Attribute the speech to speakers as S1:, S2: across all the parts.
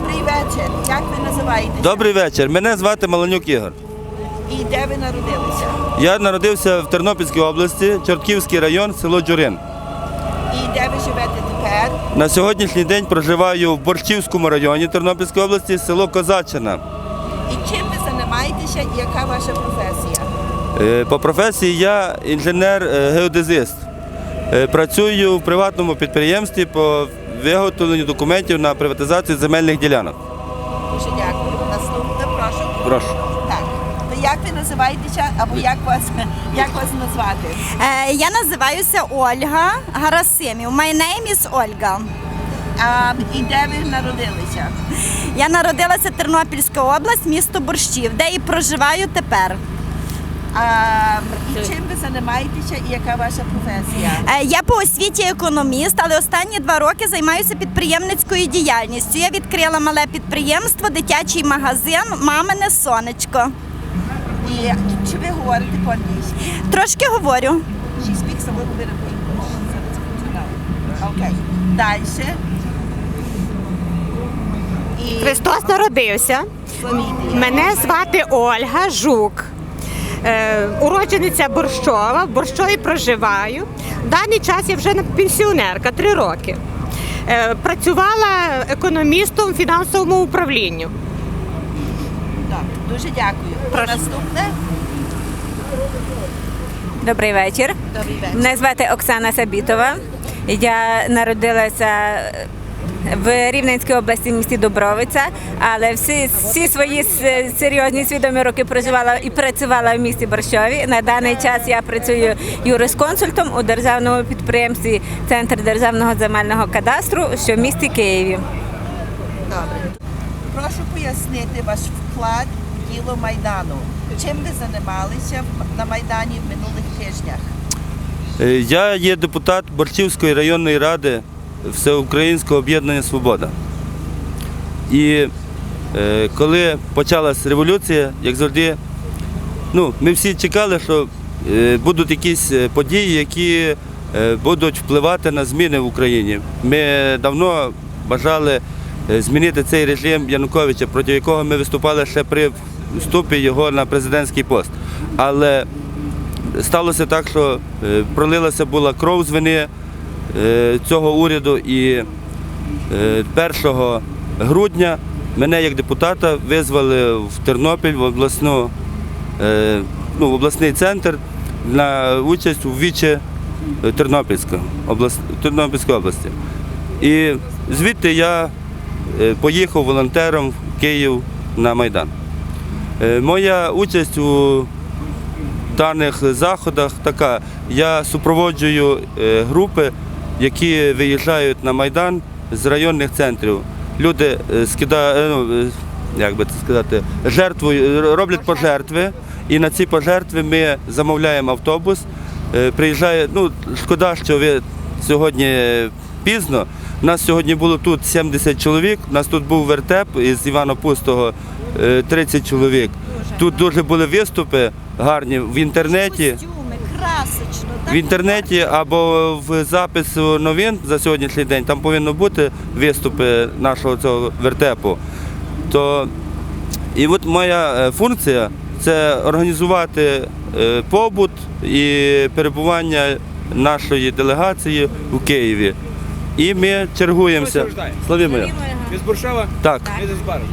S1: Добрий вечір. Як ви називаєтеся?
S2: Добрий вечір. Мене звати Маланюк Ігор.
S1: І де ви народилися?
S2: Я народився в Тернопільській області, Чортківський район, село Джурин.
S1: І де ви живете тепер?
S2: На сьогоднішній день проживаю в Борщівському районі Тернопільської області, село Козаччина.
S1: І чим ви займаєтеся і яка ваша професія?
S2: Е, По професії я інженер-геодезист. Е, Працюю в приватному підприємстві по виготовленню документів на приватизацію земельних ділянок.
S1: Дуже дякую. Наступне, прошу.
S2: Прошу.
S1: Так. То як ви називаєтеся або як вас, як вас назвати?
S3: Е, Я називаюся Ольга Гарасимів. My name is Ольга.
S1: А, і де ви народилися?
S3: Я народилася Тернопільська область, місто Борщів, де і проживаю тепер.
S1: А, і чим ви займаєтеся і яка ваша професія?
S3: Е, Я по освіті економіст, але останні два роки займаюся підприємницькою діяльністю. Я відкрила мале підприємство, дитячий магазин Мамине сонечко.
S1: І чи ви говорите по-англійськи?
S3: Трошки говорю.
S1: She speaks a little bit of English. so it's good to know. Окей. Далі. І
S4: Христос народився. Мене звати Ольга Жук. Е, уроджениця Борщова, в Борщові проживаю. В даний час я вже пенсіонерка, три роки. Е, працювала економістом в фінансовому управлінню.
S1: Так, дуже дякую.
S4: Прошу.
S1: Наступне.
S5: Добрий вечір.
S1: Добрий вечір.
S5: Мене звати Оксана Сабітова. Я народилася в Рівненській області місті Добровиця, але всі, всі свої серйозні свідомі роки проживала і працювала в місті Борщові. На даний час я працюю юрисконсультом у державному підприємстві Центр державного земельного кадастру, що в місті Києві.
S1: Добре. Прошу пояснити ваш вклад в діло Майдану. Чим ви займалися на Майдані в минулих тижнях?
S2: Е, Я є депутат Борщівської районної ради Всеукраїнського об'єднання Свобода. І е, коли почалась революція, як завжди, ну, ми всі чекали, що е, будуть якісь е, події, які е, будуть впливати на зміни в Україні. Ми давно бажали е, змінити цей режим Януковича, проти якого ми виступали ще при вступі його на президентський пост. Але сталося так, що е, пролилася була кров з вини цього уряду і е, 1 грудня мене як депутата визвали в Тернопіль в обласну, е, ну, в обласний центр на участь у область, Тернопільської області. І звідти я е, поїхав волонтером в Київ на Майдан. Е, Моя участь у даних заходах така. Я супроводжую е, групи, які виїжджають на Майдан з районних центрів. Люди е, скидають, ну, е, як би це сказати, жертвою, роблять пожертви, і на ці пожертви ми замовляємо автобус. Е, Приїжджає, ну, шкода, що ви сьогодні пізно. У нас сьогодні було тут 70 чоловік, у нас тут був вертеп із Івана Пустого е, 30 чоловік. Тут дуже були виступи гарні в інтернеті.
S3: Костюми, красочно.
S2: В інтернеті або в запису новин за сьогоднішній день там повинно бути виступи нашого цього вертепу. То і от моя е, функція це організувати е, побут і перебування нашої делегації у Києві. І ми чергуємося. Славімо.
S6: Ви з Буршава?
S2: Так,
S6: Ми з Бару.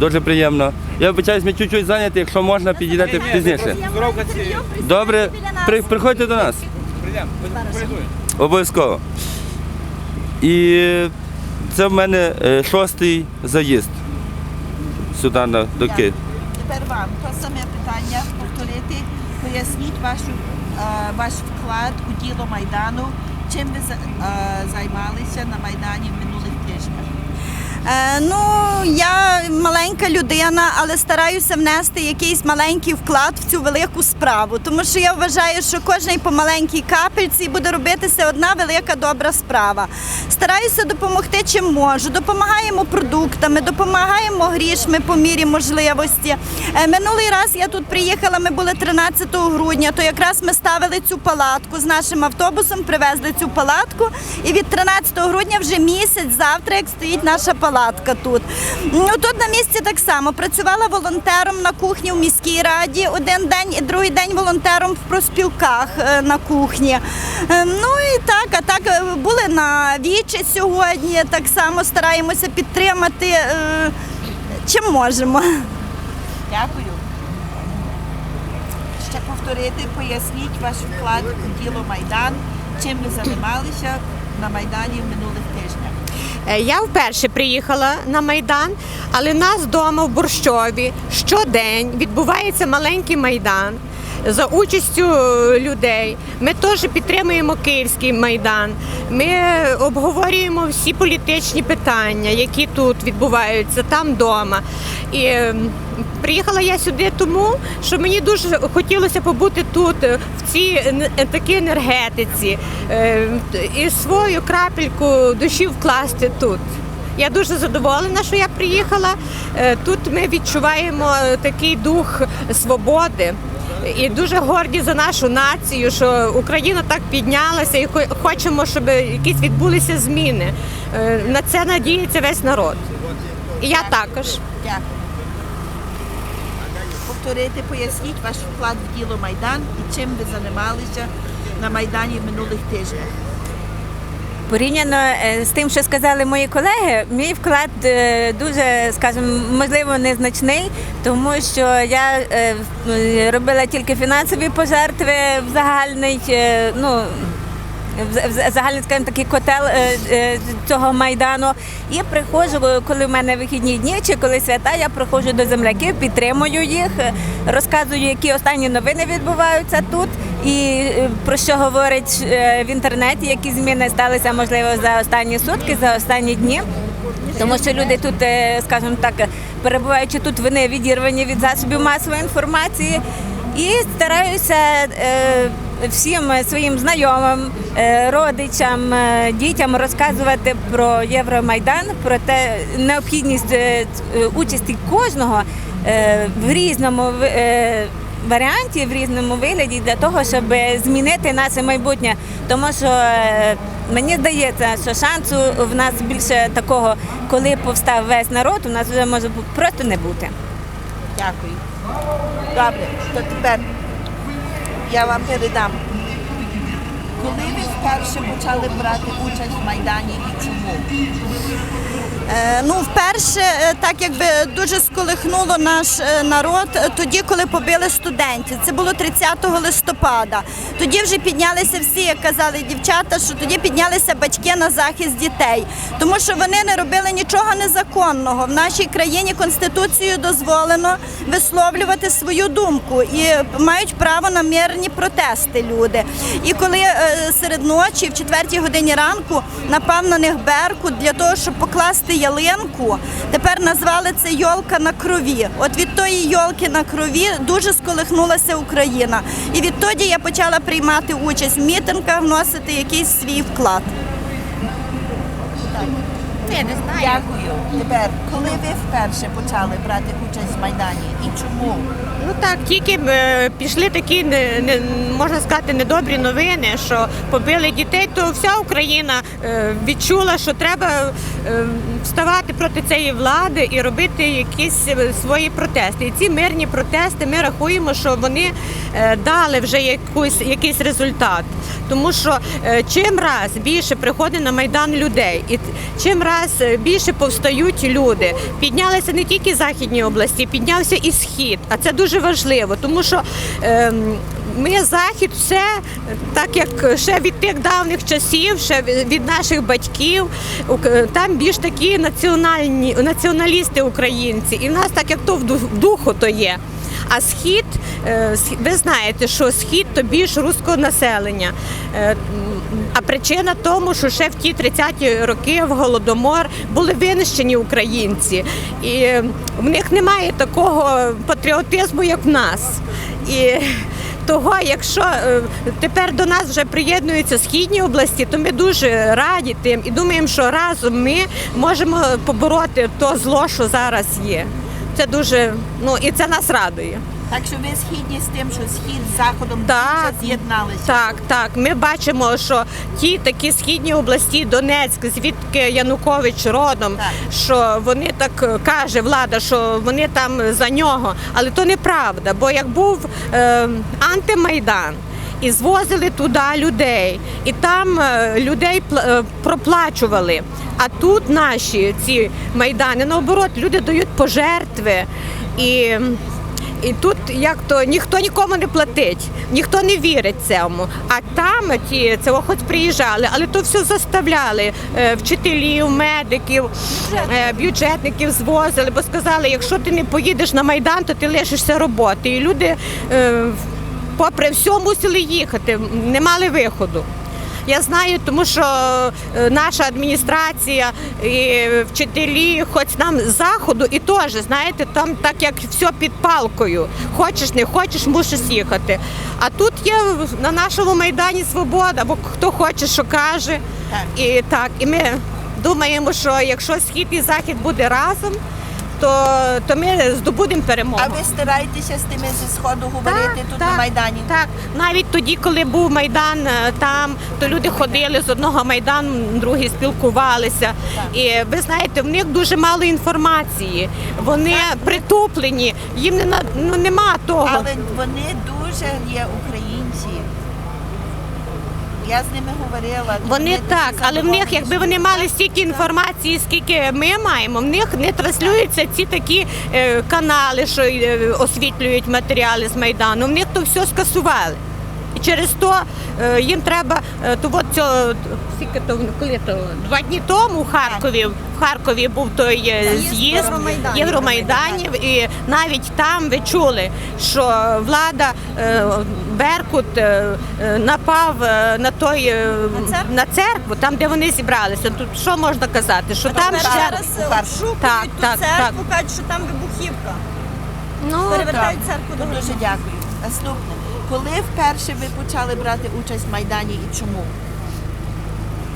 S2: дуже приємно. Я вибачаюсь, ми чуть-чуть зайняті, якщо можна, підійдете пізніше.
S6: Здоровка ці.
S2: Добре, при- приходьте до нас.
S6: Прийдемо.
S2: Обов'язково. І це в мене е, шостий заїзд сюди на, до Києва.
S1: Тепер вам то саме питання повторити. Поясніть вашу, е, ваш вклад у діло Майдану. Чим ви за- е, займалися на Майдані в
S3: ну, я маленька людина, але стараюся внести якийсь маленький вклад в цю велику справу. Тому що я вважаю, що кожній по маленькій капельці буде робитися одна велика добра справа. Стараюся допомогти чим можу. Допомагаємо продуктами, допомагаємо грішми по мірі можливості. Е, минулий раз я тут приїхала, ми були 13 грудня, то якраз ми ставили цю палатку з нашим автобусом, привезли цю палатку. І від 13 грудня вже місяць завтра, як стоїть наша палатка. Палатка тут. Ну тут на місці так само працювала волонтером на кухні в міській раді один день, і другий день волонтером в проспілках е, на кухні. Е, Ну і так, а так е, були на вічі сьогодні. Так само стараємося підтримати чим можемо.
S1: Дякую. Ще повторити, поясніть ваш вклад у діло Майдан, чим ви займалися на Майдані в.
S4: Е, Я вперше приїхала на Майдан, але нас вдома в Борщові щодень відбувається маленький майдан за участю е, людей. Ми теж підтримуємо Київський майдан. Ми обговорюємо всі політичні питання, які тут відбуваються, там вдома. І приїхала я сюди тому, що мені дуже хотілося побути тут, е, в цій е, такій енергетиці, е, і свою крапельку душі вкласти тут. Я дуже задоволена, що я приїхала. Тут ми відчуваємо такий дух свободи. І дуже горді за нашу націю, що Україна так піднялася і хочемо, щоб якісь відбулися зміни. На це надіється весь народ. І я також.
S1: Дякую. Повторити, поясніть ваш вклад в діло Майдан і чим ви займалися на Майдані в минулих тижнях.
S5: Порівняно е, з тим, що сказали мої колеги, мій вклад е, дуже, скажімо, можливо, незначний, тому що я е, робила тільки фінансові пожертви в загальний, ну. Загальний, скажімо, такий котел е, е, цього майдану. І приходжу, коли в мене вихідні дні чи коли свята, я приходжу до земляків, підтримую їх, е, розказую, які останні новини відбуваються тут, і е, про що говорять е, в інтернеті, які зміни сталися можливо за останні сутки, за останні дні. Тому що люди тут, е, скажімо так, перебуваючи тут, вони відірвані від засобів масової інформації. І стараюся е, всім своїм знайомим, е, родичам, е, дітям розказувати про Євромайдан, про те необхідність е, е, участі кожного е, в різному е, варіанті, в різному вигляді для того, щоб змінити наше майбутнє. Тому що е, мені здається, що шансу в нас більше такого, коли повстав весь народ, у нас вже може просто не бути.
S1: Дякую. Добре, то тепер я вам передам. Коли ви вперше почали брати участь в Майдані і чому?
S3: Е, Ну, вперше, е, так якби дуже сколихнуло наш е, народ тоді, коли побили студентів. Це було 30 листопада. Тоді вже піднялися всі, як казали дівчата, що тоді піднялися батьки на захист дітей, тому що вони не робили нічого незаконного. В нашій країні конституцією дозволено висловлювати свою думку і мають право на мирні протести люди. І коли серед ночі, в четвертій годині ранку, напав на них беркут для того, щоб покласти ялинку, тепер назвали це йолка на крові. От від тої йолки на крові дуже сколихнулася Україна. І відтоді я почала приймати участь в мітингах, вносити якийсь свій вклад.
S1: Дякую. Тепер, коли ви вперше почали брати участь в Майдані і чому?
S4: Ну так, тільки е, пішли такі не, не можна сказати недобрі новини, що побили дітей, то вся Україна е, відчула, що треба е, вставати проти цієї влади і робити якісь е, свої протести. І ці мирні протести ми рахуємо, що вони е, дали вже якусь якийсь результат. Тому що е, чим раз більше приходить на майдан людей, і чим раз більше повстають люди. Піднялися не тільки західні області, піднявся і схід. А це дуже важливо, тому що ем, ми захід все так як ще від тих давніх часів, ще від наших батьків. Там більш такі національні націоналісти українці, і в нас так як то в ду- духу то є. А схід, е, ви знаєте, що схід то більш руського населення. Е, А причина тому, що ще в ті 30-ті роки в голодомор були винищені українці, і в них немає такого патріотизму, як в нас. І того, якщо е, тепер до нас вже приєднуються східні області, то ми дуже раді тим і думаємо, що разом ми можемо побороти то зло, що зараз є. Це дуже, ну і це нас радує.
S1: Так що ви згідні з тим, що схід з заходом
S4: Так.
S1: з'єдналися.
S4: Так, так. Ми бачимо, що ті такі східні області, Донецьк, звідки Янукович родом,
S1: Так.
S4: що вони так е, каже влада, що вони там за нього. Але то неправда, бо як був е, антимайдан. І звозили туди людей, і там е, людей е, проплачували. А тут наші ці майдани, наоборот, люди дають пожертви. І і тут як то ніхто нікому не платить, ніхто не вірить цьому. А там ті це хоч приїжджали, але то все заставляли е, вчителів, медиків, е, бюджетників звозили, бо сказали, якщо ти не поїдеш на майдан, то ти лишишся роботи. І люди, е, попри все, мусили їхати, не мали виходу. Я знаю, тому що е, наша адміністрація і вчителі, хоч нам з заходу, і теж знаєте, там так як все під палкою. Хочеш, не хочеш, мусиш їхати. А тут є на нашому майдані свобода, бо хто хоче, що каже. І так, і ми думаємо, що якщо схід і захід буде разом, то, то ми здобудемо перемогу.
S1: А ви стараєтеся з тими зі сходу говорити тут на Майдані?
S4: Так, навіть тоді, коли був майдан е, там, то люди ходили з одного майдану, другі спілкувалися. І ви знаєте, в них дуже мало інформації. Вони притуплені, їм не ну, нема того.
S1: Але вони дуже є українці. Я з ними говорила.
S4: Вони так, але в них, якби вони мали стільки інформації, скільки ми маємо, в них не транслюються ці такі е, канали, що е, освітлюють матеріали з майдану. В них то все скасували. І через то е, їм треба е, то от цього скільки то коли то два дні тому в Харкові в Харкові був той е,
S3: З'їзд Євромайданів.
S4: Євромайданів, і навіть там ви чули, що влада е, Беркут напав е, на той е,
S3: На церкву?
S4: на церкву, там де вони зібралися. Тут що можна казати? Що там
S3: зараз
S1: у
S3: обшукують
S4: Так,
S3: ту
S4: так,
S3: церкву, кажуть, що там вибухівка.
S4: ну,
S3: Перевертають церкву до
S1: Дуже дякую. Наступне. Коли вперше ви почали брати участь в Майдані і чому?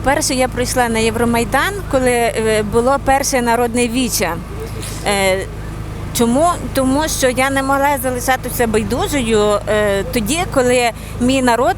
S5: Вперше я прийшла на Євромайдан, коли е, було перше народне віча. Е, Чому? Тому що я не могла залишатися байдужою е, тоді, коли мій народ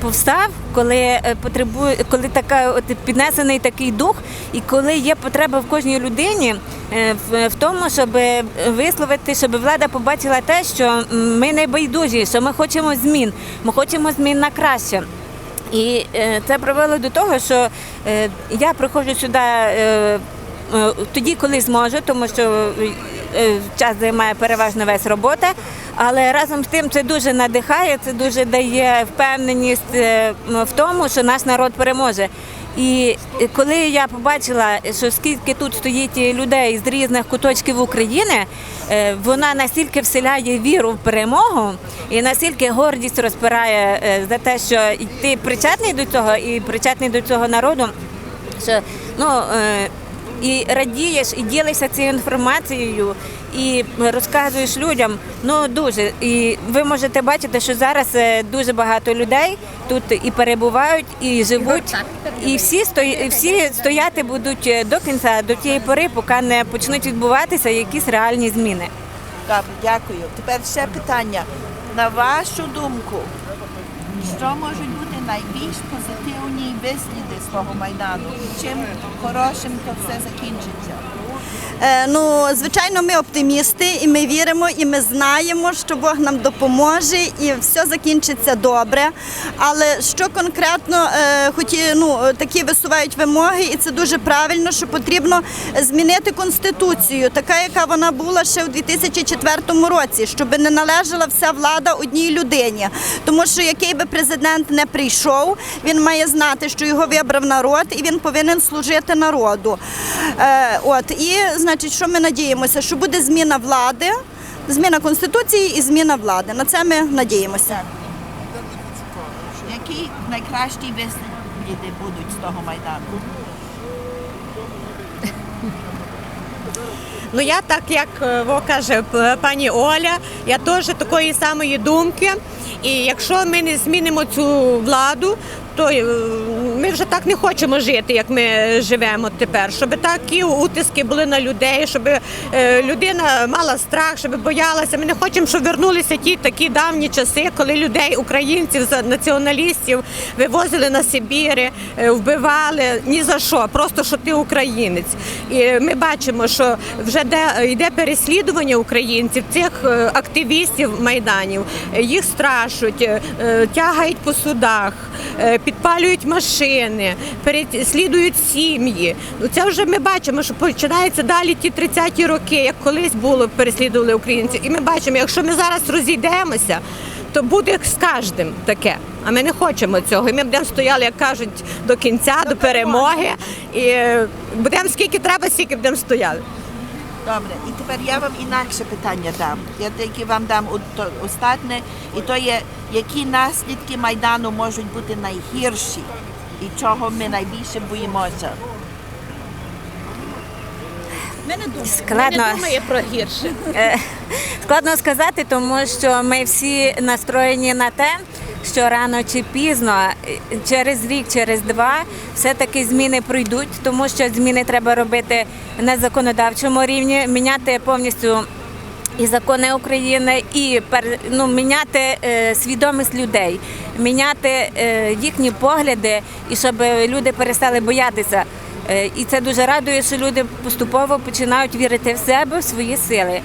S5: повстав, коли е, потребує, коли така от піднесений такий дух, і коли є потреба в кожній людині е, в, тому, щоб висловити, щоб влада побачила те, що ми не байдужі, що ми хочемо змін, ми хочемо змін на краще. І е, це привело до того, що я приходжу сюди тоді, коли зможу, тому що час займає переважно весь робота. Але разом з тим це дуже надихає, це дуже дає впевненість е, в тому, що наш народ переможе. І е, коли я побачила, що скільки тут стоїть людей з різних куточків України, е, вона настільки вселяє віру в перемогу і настільки гордість розпирає е, за те, що ти причетний до цього і причетний до цього народу, що ну. І радієш, і ділишся цією інформацією, і розказуєш людям. Ну дуже. І ви можете бачити, що зараз е, дуже багато людей тут і перебувають, і живуть, і всі стої, всі стояти будуть е, до кінця, до тієї пори, поки не почнуть відбуватися якісь реальні зміни.
S1: Добре, дякую. Тепер ще питання. На вашу думку, що можуть бути найбільш позитивні висліди з того майдану? Чим хорошим то все закінчиться?
S3: Е, ну, звичайно, ми оптимісти, і ми віримо, і ми знаємо, що Бог нам допоможе, і все закінчиться добре. Але що конкретно е, хоті, ну, такі висувають вимоги, і це дуже правильно, що потрібно змінити конституцію, така, яка вона була ще у 2004 році, щоб не належала вся влада одній людині. Тому що який би президент не прийшов, він має знати, що його вибрав народ, і він повинен служити народу. Е, от і значить, що ми надіємося, що буде зміна влади, зміна конституції і зміна влади. На це ми надіємося.
S1: Які найкращі висліди будуть з того майдану?
S4: Ну я так як е, во каже пані Оля, я теж такої самої думки. І якщо ми не змінимо цю владу, то е, ми вже так не хочемо жити, як ми живемо тепер. Щоб такі утиски були на людей, щоб е, людина мала страх, щоб боялася. Ми не хочемо, щоб вернулися ті такі давні часи, коли людей, українців, націоналістів вивозили на Сибіри, е, вбивали ні за що, просто що ти українець. І ми бачимо, що вже де йде переслідування українців, цих е, активістів майданів. Їх страшуть, тягають по судах, підпалюють машини, переслідують сім'ї. Ну це вже ми бачимо, що починається далі ті 30-ті роки, як колись було переслідували українців. І ми бачимо, якщо ми зараз розійдемося. То буде з кожним таке. А ми не хочемо цього. І ми будемо стояли, як кажуть, до кінця, до перемоги. І е, будемо скільки треба, стільки будемо стояли.
S1: Добре, і тепер я вам інакше питання дам. Я тільки вам дам остатнє, і то є, які наслідки Майдану можуть бути найгірші і чого ми найбільше боїмося.
S5: Ми Складно.
S4: думає про гірше.
S5: Е, Складно сказати, тому що ми всі настроєні на те, що рано чи пізно, через рік, через два, все-таки зміни пройдуть, тому що зміни треба робити на законодавчому рівні, міняти повністю і закони України, і ну, міняти е, свідомість людей, міняти е, їхні погляди, і щоб люди перестали боятися. Е, І це дуже радує, що люди поступово починають вірити в себе, в свої сили.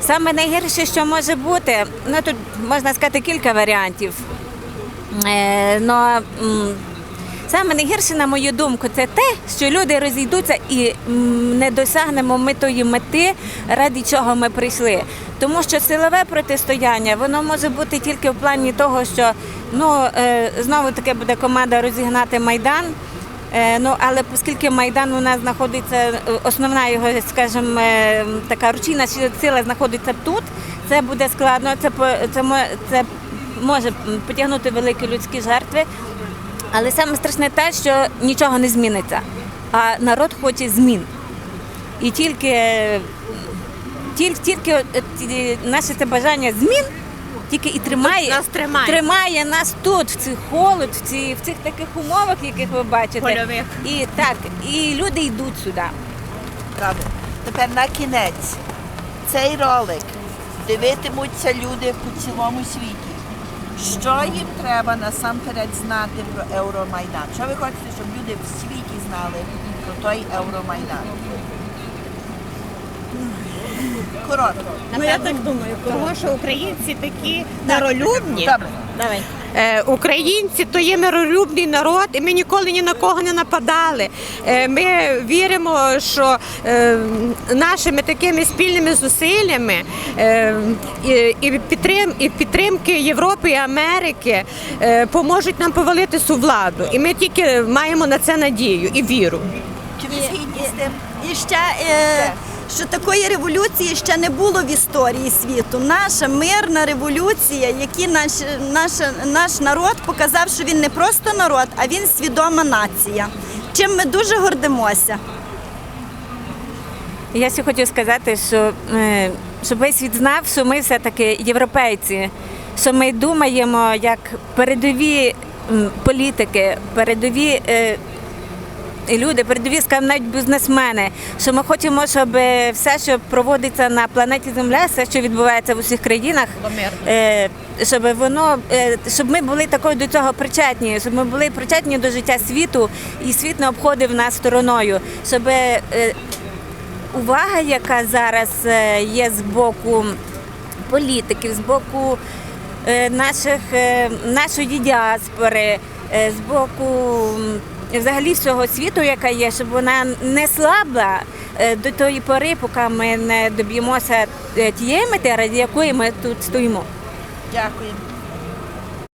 S5: Саме найгірше, що може бути, ну тут можна сказати кілька варіантів. Но, саме найгірше, на мою думку, це те, що люди розійдуться і не досягнемо ми тої мети, ради чого ми прийшли. Тому що силове протистояння воно може бути тільки в плані того, що ну, е, знову таки буде команда розігнати майдан. Е, Ну, але оскільки Майдан у нас знаходиться, е, основна його, скажімо, така ручійна сила знаходиться тут, це буде складно, це, це, це може потягнути великі людські жертви. Але саме страшне те, що нічого не зміниться, а народ хоче змін. І тільки, тільки, тільки е, наше це бажання змін тільки і тримає,
S4: Нас тримає.
S5: тримає нас тут, в цих холод, в, ці, в цих таких умовах, яких ви бачите.
S4: Польових.
S5: І так, і люди йдуть сюди.
S1: Добре. Тепер на кінець. Цей ролик дивитимуться люди по цілому світі. Що їм треба насамперед знати про Евромайдан? Що ви хочете, щоб люди в світі знали про той Евромайдан? Коротко.
S4: Ну я так думаю, тому що українці такі.
S1: Добре.
S5: Давай.
S4: Е, Українці то є миролюбний народ, і ми ніколи ні на кого не нападали. Е, Ми віримо, що е, нашими такими спільними зусиллями і, і, підтрим, і підтримки Європи і Америки поможуть нам повалити цю владу. І ми тільки маємо на це надію і віру.
S1: Чи ви згідні з тим?
S3: І ще е, що такої революції ще не було в історії світу. Наша мирна революція, які наш, наш, наш народ показав, що він не просто народ, а він свідома нація. Чим ми дуже гордимося.
S5: Я ще хочу сказати, що е, щоб весь світ знав, що ми все-таки європейці, що ми думаємо як передові політики, передові е, люди, передові скажімо, навіть бізнесмени, що ми хочемо, щоб все, що проводиться на планеті Земля, все, що відбувається в усіх країнах, е, щоб воно, е, щоб ми були такою до цього причетні, щоб ми були причетні до життя світу, і світ не обходив нас стороною, щоб е, увага, яка зараз е, є з боку політиків, з боку е, наших, е, нашої діаспори, е, з боку взагалі всього світу, яка є, щоб вона не слабла е, до тої пори, поки ми не доб'ємося е, тієї мети, ради якої ми тут стоїмо.
S1: Дякуємо.